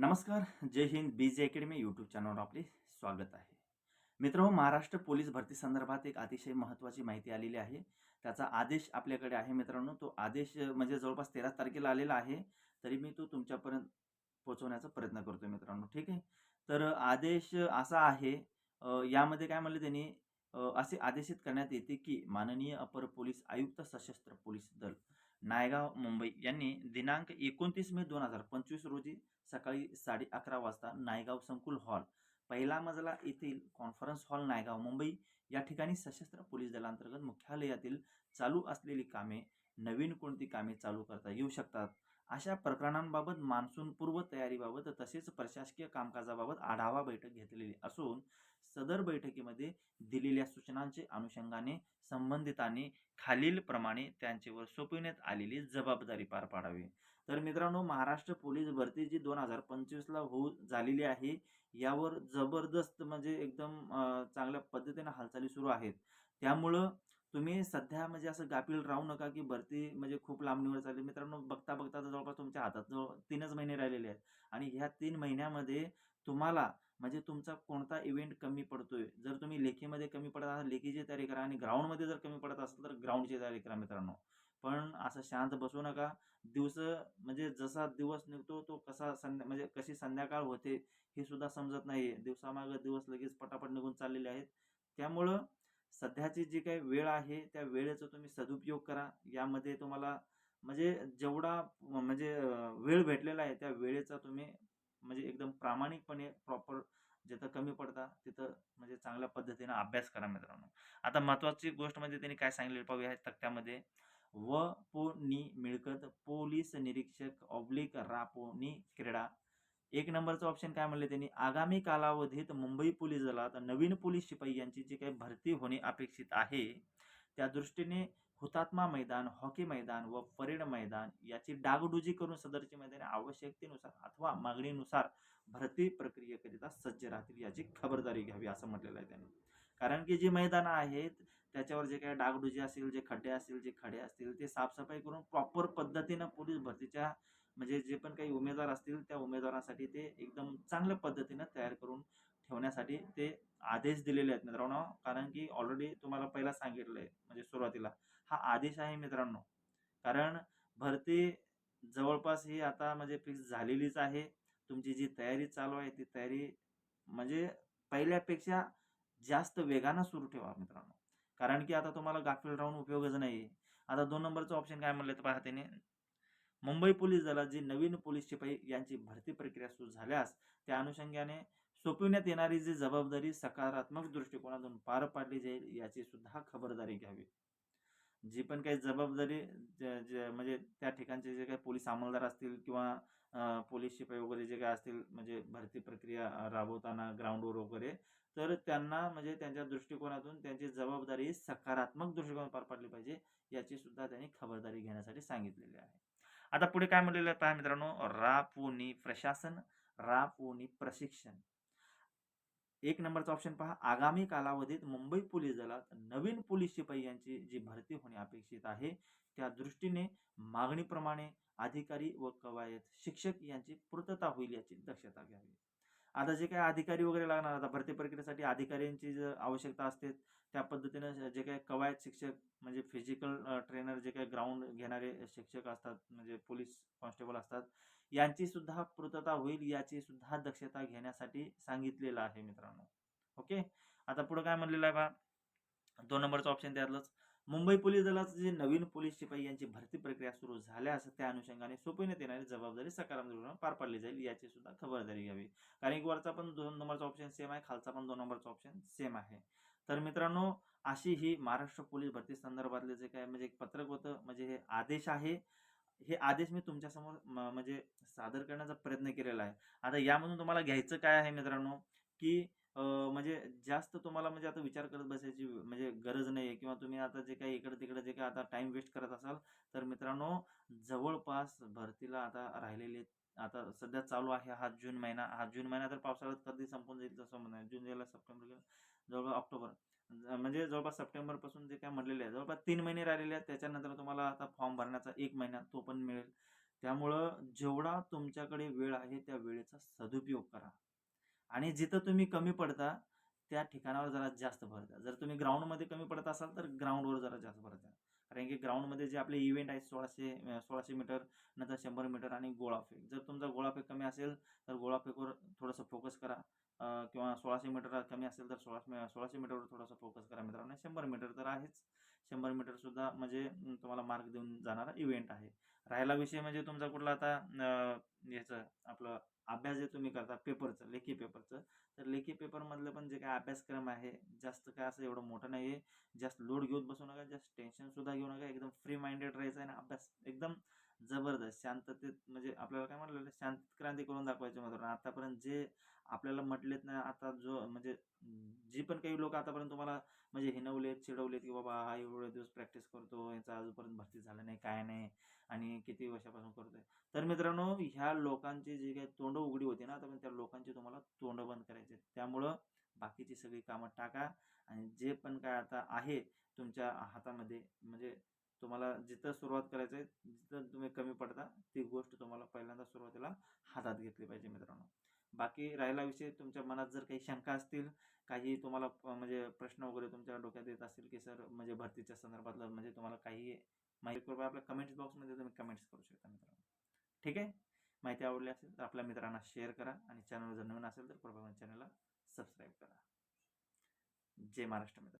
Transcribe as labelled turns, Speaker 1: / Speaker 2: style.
Speaker 1: नमस्कार जय Hind B J academy YouTube चॅनलवर आपले स्वागत आहे. मित्र महाराष्ट्र पोलीस भरती संदर्भात एक अतिशय महत्त्वाची माहिती आलेली आहे. त्याचा आदेश आपल्याकडे आहे मित्रांनो. तो आदेश म्हणजे जवळपास तेरा तारखेला आलेला आहे. तरी मी तो तुमच्यापर्यंत पोहोचवण्याचा प्रयत्न करतो मित्रांनो. ठीक आहे? तर आदेश असा आहे यामध्ये काय म्हणलं त्यांनी? असे आदेशित करण्यात येते की माननीय अपर पोलीस आयुक्त सशस्त्र पोलीस दल नायगाव मुंबई यांनी दिनांक एकोणतीस मे दोन हजार पंचवीस रोजी सकाळी साडे अकरा वाजता नायगाव संकुल हॉल पहिला मजला येथील कॉन्फरन्स हॉल नायगाव मुंबई या ठिकाणी सशस्त्र पोलीस दलांतर्गत मुख्यालयातील चालू असलेली कामे नवीन कोणती कामे चालू करता येऊ शकतात? अशा प्रकरणांबाबत मान्सूनपूर्व तयारीबाबत तसेच प्रशासकीय कामकाजाबाबत आढावा बैठक घेतलेली असून सदर बैठकीमध्ये दिलेल्या सूचनांचे अनुषंगाने संबंधितांनी खालीलप्रमाणे त्यांच्यावर सोपविण्यात आलेली जबाबदारी पार पाडावी. तर मित्रांनो महाराष्ट्र पोलीस भरती जी दोन हजार पंचवीसला होऊ झालेली आहे यावर जबरदस्त म्हणजे एकदम चांगल्या पद्धतीने हालचाली सुरू आहेत. त्यामुळं तुम्ही सध्या म्हणजे असं गाफील राहू नका की भरती म्हणजे खूप लांबणीवर चालली. मित्रांनो बघता बघता जवळपास तुमच्या हातात जवळ तीनच महिने राहिलेले आहेत. आणि ह्या तीन महिन्यामध्ये तुम्हाला म्हणजे तुमचा कोणता इव्हेंट कमी पडतोय? जर तुम्ही लेखीमध्ये कमी पडत असाल लेखीची तयारी करा आणि ग्राउंडमध्ये जर कमी पडत असेल तर ग्राउंडची तयारी करा मित्रांनो. पण असं शांत बसू नका. दिवस म्हणजे जसा दिवस निघतो तो कसा संध्या म्हणजे कशी संध्याकाळ होते हे सुद्धा समजत नाही दिवसामागं दिवस लगेच पटापट निघून चाललेले आहेत. त्यामुळं सध्याची जी काही वेळ आहे त्या वेळेचा तुम्ही सदुपयोग करा. यामध्ये तुम्हाला म्हणजे जेवढा म्हणजे वेळ भेटलेला आहे त्या वेळेचा तुम्ही म्हणजे एकदम प्रामाणिकपणे प्रॉपर जिथं कमी पडता तिथं म्हणजे चांगल्या पद्धतीनं अभ्यास करा मित्रांनो. आता महत्त्वाची गोष्ट म्हणजे त्यांनी काय सांगितले पाहूया तक्त्यामध्ये. व पो नी मिळकत पोलीस निरीक्षक ऑब्लिक रापोनी क्रीडा. एक नंबरचं ऑप्शन काय म्हणले त्यांनी? आगामी कालावधीत मुंबई पोलीस दलात नवीन पोलीस शिपाई यांची जी काही भरती होणे अपेक्षित आहे त्या दृष्टीने हुतात्मा मैदान हॉकी मैदान व परेड मैदान याची डागडुजी करून सदरची मैदाने आवश्यकतेनुसार अथवा मागणीनुसार भरती प्रक्रियेकरिता सज्ज राहतील याची खबरदारी घ्यावी असं म्हटलेलं आहे त्यांनी. कारण की जी मैदानं आहेत त्याच्यावर जे काही डागडुजी असतील जे खड्डे असतील जे खडे असतील ते साफसफाई करून प्रॉपर पद्धतीनं पोलीस भरतीच्या म्हणजे जे पण काही उमेदवार असतील त्या उमेदवारांसाठी ते एकदम चांगल्या पद्धतीनं तयार करून ठेवण्यासाठी ते आदेश दिलेले आहेत मित्रांनो. कारण की ऑलरेडी तुम्हाला पहिला सांगितलं आहे म्हणजे सुरुवातीला. हा आदेश आहे मित्रांनो. कारण भरती जवळपास ही आता म्हणजे फिक्स झालेलीच आहे. तुमची जी तयारी चालू आहे ती तयारी म्हणजे पहिल्यापेक्षा जास्त वेगानं सुरू ठेवा मित्रांनो. कारण की आता तुम्हाला गाफील राहून उपयोगच नाही आहे आता दोन नंबरचं ऑप्शन काय म्हणलं तर पहा त्याने. मुंबई पोलीस दलात जी नवीन पोलीस शिपाई यांची भरती प्रक्रिया सुरू झाल्यास त्या अनुषंगाने सोपविण्यात येणारी जी जबाबदारी सकारात्मक दृष्टिकोनातून पार पाडली जाईल याची सुद्धा खबरदारी घ्यावी. जी पण काही जबाबदारी म्हणजे त्या ठिकाणचे जे काही पोलीस अंमलदार असतील किंवा पोलीस शिपाई वगैरे जे काही असतील म्हणजे भरती प्रक्रिया राबवताना ग्राउंडवर वगैरे तर त्यांना म्हणजे त्यांच्या दृष्टिकोनातून त्यांची जबाबदारी सकारात्मक दृष्टिकोन पार पाडली पाहिजे याची सुद्धा त्यांनी खबरदारी घेण्यासाठी सांगितलेली आहे. आता पुढे काय म्हणलेलं आहे पहा मित्रांनो रापोनी प्रशासन रापोनी प्रशिक्षण. एक नंबरचा ऑप्शन पहा. आगामी कालावधीत मुंबई पोलीस दलात नवीन पोलीस शिपाई यांची जी भरती होणे अपेक्षित आहे त्या दृष्टीने मागणीप्रमाणे अधिकारी व कवायत शिक्षक यांची पूर्तता होईल याची दक्षता घ्यावी. आता जे काही अधिकारी वगैरे लागणार आता भरती प्रक्रियेसाठी अधिकाऱ्यांची जर आवश्यकता असते त्या पद्धतीनं जे काही कवायत शिक्षक म्हणजे फिजिकल ट्रेनर जे काही ग्राउंड घेणारे शिक्षक असतात म्हणजे पोलीस कॉन्स्टेबल असतात यांची सुद्धा पूर्तता होईल याची सुद्धा दक्षता घेण्यासाठी सांगितलेलं आहे मित्रांनो. ओके? आता पुढे काय म्हणलेलं आहे बा? दोन नंबरचं ऑप्शन त्यातलंच. मुंबई पोलीस दलाचं जे नवीन पोलीस शिपाई यांची भरती प्रक्रिया सुरू झाल्यास त्या अनुषंगाने सोपविण्यात येणारी जबाबदारी सकारात्मक पार पाडली जाईल याची सुद्धा खबरदारी घ्यावी. कारण की वरचा पण दोन नंबरचा ऑप्शन सेम आहे खालचा पण दोन नंबरचा ऑप्शन सेम आहे. तर मित्रांनो अशी ही महाराष्ट्र पोलीस भरती संदर्भातले जे काय म्हणजे एक पत्रक होतं म्हणजे हे आदेश आहे. हे आदेश मी तुमच्यासमोर म- म्हणजे सादर करण्याचा प्रयत्न केलेला आहे. आता यामधून तुम्हाला घ्यायचं काय आहे मित्रांनो की म्हणजे जास्त तुम्हाला म्हणजे आता विचार करत बसायची म्हणजे गरज नाही आहे किंवा तुम्ही आता जे काही इकडे तिकडे जे काही आता टाइम वेस्ट करत असाल तर मित्रांनो जवळपास भरतीला आता राहिलेले आता सध्या चालू आहे हा जून महिना. हा जून महिना तर पावसाळ्यात कधी संपून जाईल तसं म्हणा जून जुलै सप्टेंबर जवळपास ऑक्टोबर. ज- म्हणजे जवळपास सप्टेंबरपासून जे काय म्हटलेले आहे जवळपास तीन महिने राहिलेले आहेत. त्याच्यानंतर तुम्हाला आता फॉर्म भरण्याचा एक महिना तो पण मिळेल. त्यामुळं जेवढा तुमच्याकडे वेळ आहे त्या वेळेचा सदुपयोग करा. आणि जिथं तुम्ही कमी पडता त्या ठिकाणावर जरा जास्त भर द्या जर तुम्ही ग्राउंडमध्ये कमी पडत असाल तर ग्राउंडवर जरा जास्त भर द्या कारण की ग्राउंडमध्ये जे आपले इव्हेंट आहेत सोळाशे सोळाशे मीटर नंतर शंभर मीटर आणि गोळाफेक जर तुमचा गोळाफेक कमी असेल तर गोळाफेकवर थोडंसं फोकस करा. किंवा सोळाशे मीटर कमी असेल तर सोळाशे सोळाशे मीटरवर थोडासा फोकस करा मित्रांनो. शंभर मीटर तर आहेच. शंभर मीटरसुद्धा म्हणजे तुम्हाला मार्क देऊन जाणारा इव्हेंट आहे. राहिला विषय म्हणजे तुमचा कुठला आता याचं आपलं अभ्यास जे तुम्ही करता पेपरचं लेखी पेपरचं तर लेखी पेपरमधलं पण जे काय अभ्यासक्रम आहे जास्त काय असं एवढं मोठं नाही आहे जास्त लोड घेऊन बसू नका जास्त टेन्शनसुद्धा घेऊ नका एकदम फ्री माइंडेड राहायचं आहे आणि अभ्यास एकदम जबरदस्त शांततेत म्हणजे आपल्याला काय म्हटलं शांत क्रांती करून दाखवायची मित्रांनो आतापर्यंत जे आपल्याला म्हटलेत ना आता जो म्हणजे जी पण काही लोक आतापर्यंत तुम्हाला म्हणजे हिनवलेत चिडवलेत की बाबा हा एवढे दिवस प्रॅक्टिस करतो याचा अजूनपर्यंत भरती झालं नाही काय नाही आणि किती वर्षापासून करतोय. तर मित्रांनो ह्या लोकांची जी काही तोंड उघडी होती ना तर त्या लोकांची तुम्हाला तोंड बंद करायचे त्यामुळं बाकीची सगळी कामं टाका आणि जे पण काय आता आहे तुमच्या हातामध्ये म्हणजे तुम्हाला जिथं सुरुवात करायचं आहे जिथं तुम्ही कमी पडता ती गोष्ट तुम्हाला पहिल्यांदा सुरुवातीला हातात घेतली पाहिजे मित्रांनो. बाकी राहिला विषय तुमच्या मनात जर काही शंका असतील काही तुम्हाला प- म्हणजे प्रश्न वगैरे तुमच्या डोक्यात येत असतील की सर म्हणजे भरतीच्या संदर्भातलं म्हणजे तुम्हाला काही माहिती कृपया आपल्या कमेंट्स बॉक्समध्ये तुम्ही कमेंट्स करू शकता मित्रांनो. ठीक आहे? माहिती आवडली असेल तर आपल्या मित्रांना शेअर करा आणि चॅनल जर नवीन असेल तर कृपया चॅनलला सबस्क्राईब करा. जय महाराष्ट्र मित्र